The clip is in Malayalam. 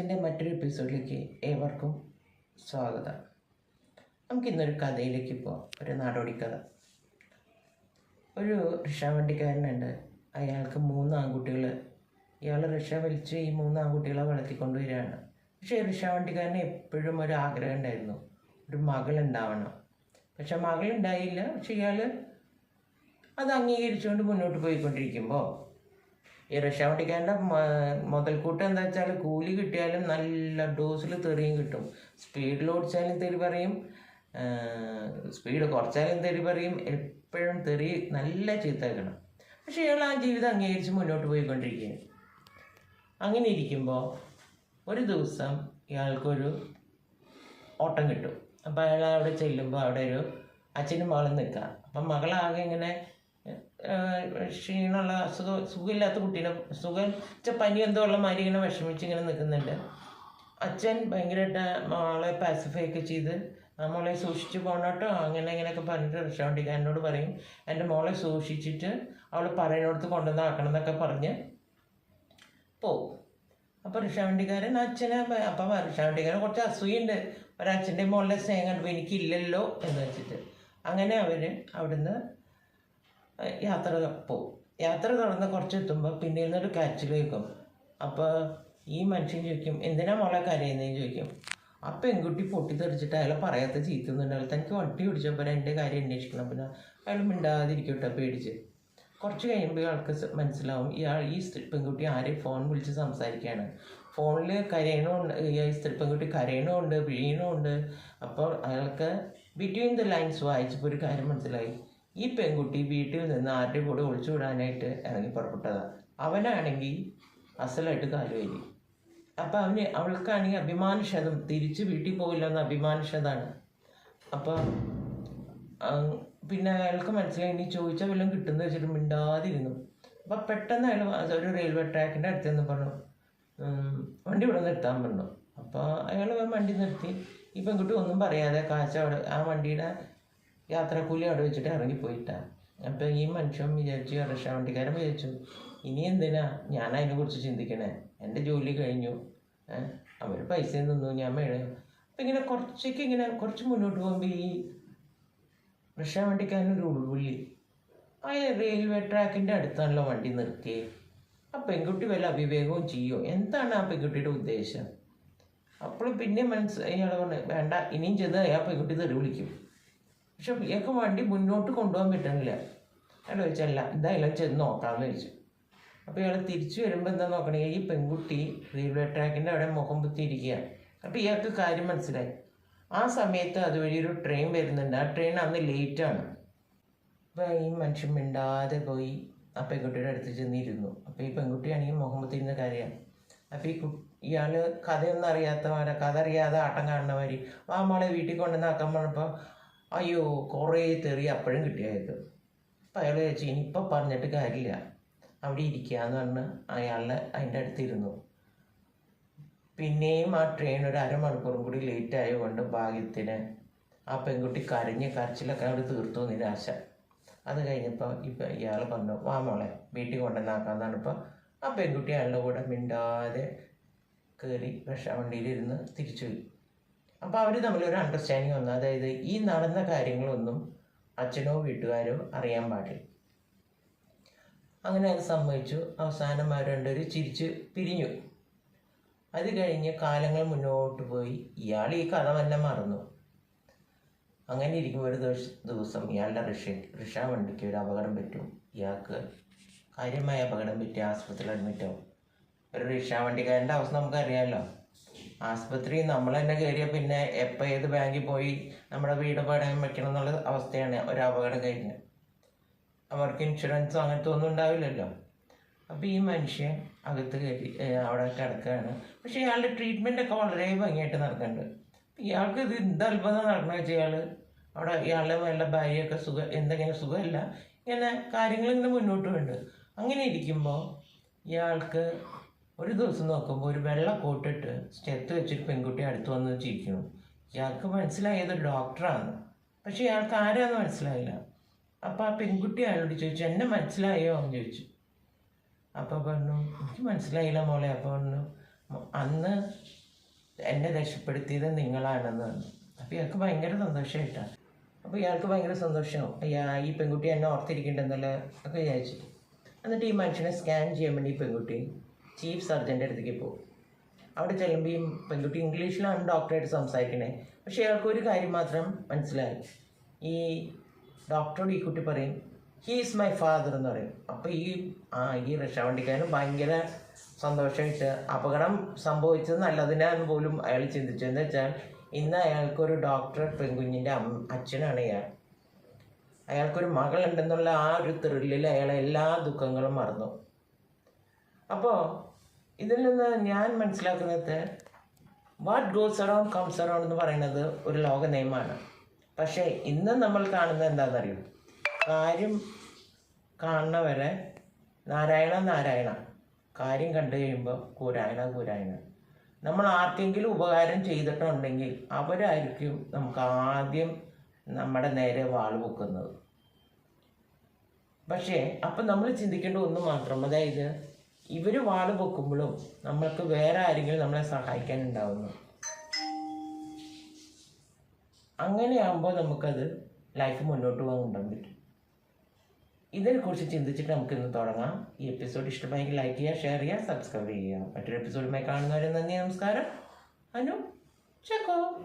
രഹസ്യത്തിന്റെ മറ്റൊരു എപ്പിസോഡിലേക്ക് ഏവർക്കും സ്വാഗതം. നമുക്കിന്നൊരു കഥയിലേക്ക് പോവാം. ഒരു നാടോടി കഥ. ഒരു റിക്ഷാവണ്ടിക്കാരനുണ്ട്. അയാൾക്ക് മൂന്ന് ആൺകുട്ടികൾ. ഇയാൾ റിക്ഷ വലിച്ച് ഈ മൂന്ന് ആൺകുട്ടികളെ വളർത്തിക്കൊണ്ടുവരികയാണ് പക്ഷേ റിക്ഷാവണ്ടിക്കാരന് എപ്പോഴും ഒരു ആഗ്രഹം ഉണ്ടായിരുന്നു. ഒരു മകൾ ഉണ്ടാവണം പക്ഷെ മകളുണ്ടായില്ല. പക്ഷെ ഇയാൾ അത് അംഗീകരിച്ചുകൊണ്ട് മുന്നോട്ട് പോയിക്കൊണ്ടിരിക്കുമ്പോൾ ഈ റിക്ഷാവണ്ടിക്കാരന്റെ മുതൽക്കൂട്ടം എന്താ വെച്ചാൽ കൂലി കിട്ടിയാലും നല്ല ഡോസിൽ തെറിയും കിട്ടും. സ്പീഡിൽ ഓടിച്ചാലും തെറി പറയും. സ്പീഡ് കുറച്ചാലും തെറി പറയും. എപ്പോഴും തെറി നല്ല ചീത്ത കേൾക്കണം പക്ഷേ ഇയാൾ ആ ജീവിതം അംഗീകരിച്ച് മുന്നോട്ട് പോയിക്കൊണ്ടിരിക്കുകയാണ്. അങ്ങനെ ഇരിക്കുമ്പോൾ ഒരു ദിവസം ഇയാൾക്കൊരു ഓട്ടം കിട്ടും. അപ്പോൾ അയാൾ അവിടെ ചെല്ലുമ്പോൾ അവിടെ ഒരു അച്ഛനും മകളും നിൽക്കുക അപ്പം മകളാകെ ഇങ്ങനെ ക്ഷീണമുള്ള അസുഖം സുഖമില്ലാത്ത കുട്ടീനെ സുഖം വെച്ചാൽ പനി എന്തോ ഉള്ള മാതിരി ഇങ്ങനെ വിഷമിച്ച് ഇങ്ങനെ നിൽക്കുന്നുണ്ട് അച്ഛൻ ഭയങ്കരമായിട്ട് മോളെ പാസിഫൈ ഒക്കെ ചെയ്ത് ആ മോളെ സൂക്ഷിച്ച് പോകണോട്ടോ അങ്ങനെ ഇങ്ങനെയൊക്കെ പറഞ്ഞിട്ട് റിക്ഷാവണ്ടിക്കാരനോട് പറയും. എന്റെ മോളെ സൂക്ഷിച്ചിട്ട് അവൾ പറയുന്നിടത്ത് കൊണ്ടുവന്ന് ആക്കണം എന്നൊക്കെ പറഞ്ഞ് പോവും. അപ്പോൾ റിക്ഷാവണ്ടിക്കാരൻ അച്ഛനെ അപ്പം റിക്ഷാവണ്ടിക്കാരൻ കുറച്ച് അസൂയുണ്ട്. ഒരച്ഛന്റെ മോളുടെ സ്നേഹം കണ്ടപ്പോൾ എനിക്കില്ലല്ലോ എന്ന് വെച്ചിട്ട്. അങ്ങനെ അവർ അവിടുന്ന് യാത്ര പോവും യാത്ര തുടർന്ന് കുറച്ച് എത്തുമ്പോൾ പിന്നിൽ നിന്നൊരു കരച്ചിൽ കേൾക്കും അപ്പോൾ ഈ മനുഷ്യൻ ചോദിക്കും എന്തിനാ മോളെ കരയുന്നതെന്ന് ചോദിക്കും. ആ പെൺകുട്ടി പൊട്ടിത്തെറിച്ചിട്ട് അയാളെ പറയാത്ത ചീത്തുന്നുണ്ടാവും തനിക്ക് വണ്ടി പിടിച്ചപ്പോൾ എന്റെ കാര്യം അന്വേഷിക്കണം. പിന്നെ അയാൾ മിണ്ടാതിരിക്കട്ടെ പേടിച്ച്. കുറച്ച് കഴിയുമ്പോൾ ഇയാൾക്ക് മനസ്സിലാവും ഇയാൾ ഈ പെൺകുട്ടി ആരെയും ഫോൺ വിളിച്ച് സംസാരിക്കുകയാണ്. ഫോണിൽ കരയണമുണ്ട് ഈ സ്ത്രീ പെൺകുട്ടി കരയണമുണ്ട് വിഴിയണമുണ്ട് അപ്പോൾ അയാൾക്ക് ബിറ്റ്വീൻ ദ ലൈൻസ് വായിച്ചപ്പോൾ ഒരു കാര്യം മനസ്സിലായി. ഈ പെൺകുട്ടി വീട്ടിൽ നിന്ന് ആരുടെ കൂടെ ഒളിച്ചു വിടാനായിട്ട് ഇറങ്ങി പുറപ്പെട്ടതാണ് അവനാണെങ്കിൽ അസലായിട്ട് കാലുവരി അപ്പം അവന് അവൾക്കാണെങ്കിൽ അഭിമാനക്ഷതം തിരിച്ച് വീട്ടിൽ പോകില്ല എന്ന അഭിമാനക്ഷതാണ് അപ്പോൾ പിന്നെ അയാൾക്ക് മനസ്സിലായി ഇനി ചോദിച്ചാൽ വല്ലതും കിട്ടുന്ന വെച്ചിട്ട് മിണ്ടാതിരുന്നു. അപ്പം പെട്ടെന്ന് അയാൾ ഒരു റെയിൽവേ ട്രാക്കിന്റെ നിന്ന് പറഞ്ഞു വണ്ടി ഇവിടെ നിർത്താൻ പറഞ്ഞു. അപ്പോൾ അയാൾ വണ്ടി നിർത്തി. ഈ പെൺകുട്ടി ഒന്നും പറയാതെ കാച്ച അവിടെ ആ വണ്ടിയുടെ യാത്രാക്കൂലി അവിടെ വെച്ചിട്ട് ഇറങ്ങിപ്പോയിട്ടാണ് അപ്പോൾ ഈ മനുഷ്യൻ വിചാരിച്ചു രക്ഷാവണ്ടിക്കാരൻ വിചാരിച്ചു ഇനി എന്തിനാ ഞാൻ അതിനെക്കുറിച്ച് ചിന്തിക്കണേ? എന്റെ ജോലി കഴിഞ്ഞു. അവർ പൈസ നിന്നു ഞാൻ മേഴ അപ്പം ഇങ്ങനെ കുറച്ചൊക്കെ ഇങ്ങനെ കുറച്ച് മുന്നോട്ട് പോകുമ്പോൾ ഈ റിക്ഷ വണ്ടിക്കാരനൊരു ഉൾവിളി. ആ റെയിൽവേ ട്രാക്കിന്റെ അടുത്താണല്ലോ വണ്ടി നിർത്തി ആ പെൺകുട്ടി വല്ല അവിവേകവും ചെയ്യോ? എന്താണ് ആ പെൺകുട്ടിയുടെ ഉദ്ദേശം? അപ്പോൾ പിന്നെ മനസ്സ് ഇയാൾ പറഞ്ഞു വേണ്ട ഇനിയും ചെന്ന് ആ പെൺകുട്ടി തെറി വിളിക്കും. പക്ഷെ ഇയാൾക്ക് വണ്ടി മുന്നോട്ട് കൊണ്ടുപോകാൻ പറ്റണില്ല. അയാൾ ചോദിച്ചല്ല എന്തായാലും ചെന്ന് നോക്കാമെന്ന് ചോദിച്ചു. അപ്പോൾ ഇയാൾ തിരിച്ചു വരുമ്പോൾ എന്താ നോക്കണേ ഈ പെൺകുട്ടി റെയിൽവേ ട്രാക്കിന്റെ അവിടെ മുഖം കുത്തിയിരിക്കുക അപ്പോൾ ഇയാൾക്ക് കാര്യം മനസ്സിലായി. ആ സമയത്ത് അതുവഴി ഒരു ട്രെയിൻ വരുന്നുണ്ട്. ആ ട്രെയിൻ അന്ന് ലേറ്റാണ് അപ്പോൾ ഈ മനുഷ്യൻ മിണ്ടാതെ പോയി ആ പെൺകുട്ടിയുടെ അടുത്ത് ചെന്നിരുന്നു. അപ്പോൾ ഈ പെൺകുട്ടിയാണെങ്കിൽ മുഖം കുത്തിയിരുന്ന കാര്യമാണ് അപ്പോൾ ഈ ഇയാൾ കഥയൊന്നും അറിയാത്തവരെ കഥ അറിയാതെ ആട്ടം കാണുന്നവർ ആ മോളെ വീട്ടിൽ കൊണ്ടുവന്നാക്കാൻ പറഞ്ഞപ്പോൾ അയ്യോ കുറേ തെറി അപ്പോഴും കിട്ടിയായിരുന്നു. അപ്പം അയാൾ ചോദിച്ചു ഇനിയിപ്പോൾ പറഞ്ഞിട്ട് കാര്യമില്ല. അവിടെ ഇരിക്കുക എന്ന് പറഞ്ഞ് അയാളെ അതിന്റെ അടുത്തിരുന്നു. പിന്നെയും ആ ട്രെയിൻ ഒരു അരമണിക്കൂറും കൂടി ലേറ്റ് ആയതുകൊണ്ട് ഭാഗ്യത്തിന് ആ പെൺകുട്ടി കരഞ്ഞ് കരച്ചിലൊക്കെ അവിടെ തീർത്തു നിരാശ. അത് കഴിഞ്ഞപ്പോൾ ഇപ്പം ഇയാൾ പറഞ്ഞു വാ മോളെ വീട്ടിൽ കൊണ്ടുവന്നാക്കാന്നാണ് ഇപ്പോൾ ആ പെൺകുട്ടി അയാളുടെ കൂടെ മിണ്ടാതെ കയറി വണ്ടിയിലിരുന്ന് തിരിച്ചുപോയി. അപ്പോൾ അവർ ഒരു അണ്ടർസ്റ്റാൻഡിങ് വന്നു. അതായത് ഈ നടന്ന കാര്യങ്ങളൊന്നും അച്ഛനോ വീട്ടുകാരോ അറിയാൻ പാടില്ല. അങ്ങനെ അത് സംഭവിച്ചു അവസാനം അവർ രണ്ടുപേരും ചിരിച്ച് പിരിഞ്ഞു. അത് കഴിഞ്ഞ് കാലങ്ങൾ മുന്നോട്ട് പോയി. ഇയാൾ ഈ കഥ വല്ല മറന്നു. അങ്ങനെ ഇരിക്കുമ്പോൾ ഒരു ദിവസം ഇയാളുടെ ഋഷ ഋഷ വണ്ടിക്ക് ഒരു അപകടം പറ്റും. ഇയാൾക്ക് കാര്യമായ അപകടം പറ്റി ആസ്പത്രിയിൽ അഡ്മിറ്റ് ആവും. ഒരു ഋഷ വണ്ടിക്കാരന്റെ അവസ്ഥ നമുക്കറിയാമല്ലോ. ആസ്പത്രി നമ്മൾ തന്നെ കയറിയാൽ പിന്നെ എപ്പോൾ ഏത് ബാങ്കിൽ പോയി നമ്മുടെ വീട് പടയം വെക്കണം എന്നുള്ള അവസ്ഥയാണ് ഒരു അപകടം കഴിഞ്ഞ്. അവർക്ക് ഇൻഷുറൻസ് അങ്ങനത്തെ ഒന്നും ഉണ്ടാവില്ലല്ലോ. അപ്പോൾ ഈ മനുഷ്യൻ അകത്ത് കയറി അവിടെ കിടക്കുകയാണ് പക്ഷേ ഇയാളുടെ ട്രീറ്റ്മെന്റ് ഒക്കെ വളരെ ഭംഗിയായിട്ട് നടക്കുന്നുണ്ട്. ഇയാൾക്ക് ഇത് എന്ത് അത്ഭുതം നടക്കണമെന്ന് വെച്ചാൽ ഇയാൾ അവിടെ ഇയാളുടെ വേണ്ട ഭാര്യയൊക്കെ സുഖം എന്തെങ്കിലും സുഖമല്ല. ഇങ്ങനെ കാര്യങ്ങൾ ഇങ്ങനെ മുന്നോട്ട് വേണ്ട അങ്ങനെ ഇരിക്കുമ്പോൾ ഇയാൾക്ക് ഒരു ദിവസം നോക്കുമ്പോൾ ഒരു വെള്ള കോട്ടിട്ട് സ്റ്റെത്ത് വെച്ചൊരു പെൺകുട്ടി അടുത്ത് വന്ന് ചിരിക്കുന്നു. ഇയാൾക്ക് മനസ്സിലായത് ഡോക്ടറാണ് പക്ഷേ ഇയാൾക്ക് ആരാന്ന് മനസ്സിലായില്ല. അപ്പോൾ ആ പെൺകുട്ടി അയാളോട് ചോദിച്ചു എന്നെ മനസ്സിലായോ? എന്ന് ചോദിച്ചു. അപ്പോൾ പറഞ്ഞു എനിക്ക് മനസ്സിലായില്ല മോളെ. അപ്പോൾ പറഞ്ഞു അന്ന് എന്നെ രക്ഷപ്പെടുത്തിയത് നിങ്ങളാണെന്ന് പറഞ്ഞു. അപ്പോൾ ഇയാൾക്ക് ഭയങ്കര സന്തോഷമായിട്ടാണ് അപ്പോൾ ഇയാൾക്ക് ഭയങ്കര സന്തോഷമാവും അയ്യാ ഈ പെൺകുട്ടി എന്നെ ഓർത്തിരിക്കേണ്ടെന്നല്ല? ഒക്കെ വിചാരിച്ചിട്ട്. എന്നിട്ട് ഈ മനുഷ്യനെ സ്കാൻ ചെയ്യാൻ വേണ്ടി ഈ പെൺകുട്ടി ചീഫ് സർജന്റെ അടുത്തേക്ക് പോകും. അവിടെ ചെല്ലുമ്പോൾ ഈ പെൺകുട്ടി ഇംഗ്ലീഷിലാണ് ഡോക്ടറായിട്ട് സംസാരിക്കണേ. പക്ഷേ അയാൾക്ക് ഒരു കാര്യം മാത്രം മനസ്സിലായി. ഈ ഡോക്ടറോട് ഈ കുട്ടി പറയും ഹീ ഈസ് മൈ ഫാദർ എന്ന് പറയും. അപ്പോൾ ഈ ആ ഈ രക്ഷാവണ്ടിക്കാരൻ ഭയങ്കര സന്തോഷം സന്തോഷമായിട്ട് അപകടം സംഭവിച്ചത് നല്ലതിനാന്ന് പോലും അയാൾ ചിന്തിച്ചു. എന്ന് വെച്ചാൽ ഇന്ന് അയാൾക്കൊരു ഡോക്ടർ പെൺകുഞ്ഞിന്റെ അച്ഛനാണ് അയാൾ അയാൾക്കൊരു മകളുണ്ടെന്നുള്ള ആ ഒരു ത്രില്ലിൽ അയാൾ എല്ലാ ദുഃഖങ്ങളും മറന്നു. അപ്പോൾ ഇതിൽ നിന്ന് ഞാൻ മനസ്സിലാക്കുന്നത് what goes around comes around എന്ന് പറയുന്നത് ഒരു ലോക നിയമമാണ്. പക്ഷേ ഇന്ന് നമ്മൾ കാണുന്നത് എന്താണെന്നറിയോ? കാര്യം കാണുന്നവരെ നാരായണ നാരായണ. കാര്യം കണ്ടു കഴിയുമ്പോൾ കൂരായണ കൂരായണ നമ്മൾ ആർക്കെങ്കിലും ഉപകാരം ചെയ്തിട്ടുണ്ടെങ്കിൽ അവരായിരിക്കും നമുക്ക് ആദ്യം നമ്മുടെ നേരെ വാൾ വെക്കുന്നത് പക്ഷേ അപ്പം നമ്മൾ ചിന്തിക്കേണ്ട ഒന്ന് മാത്രം. അതായത് ഇവർ വാൾ പൊക്കുമ്പോഴും നമ്മൾക്ക് വേറെ ആരെങ്കിലും നമ്മളെ സഹായിക്കാനുണ്ടാവുന്നു. അങ്ങനെയാകുമ്പോൾ നമുക്കത് ലൈഫ് മുന്നോട്ട് പോകാൻ കൊണ്ടുപോകാൻ പറ്റും. ഇതിനെക്കുറിച്ച് ചിന്തിച്ചിട്ട് നമുക്ക് ഇന്ന് തുടങ്ങാം. ഈ എപ്പിസോഡ് ഇഷ്ടമായെങ്കിൽ ലൈക്ക് ചെയ്യുക ഷെയർ ചെയ്യുക സബ്സ്ക്രൈബ് ചെയ്യുക. മറ്റൊരു എപ്പിസോഡുമായി കാണുന്നവരെ നന്ദി നമസ്കാരം. അനു ചെക്കോ.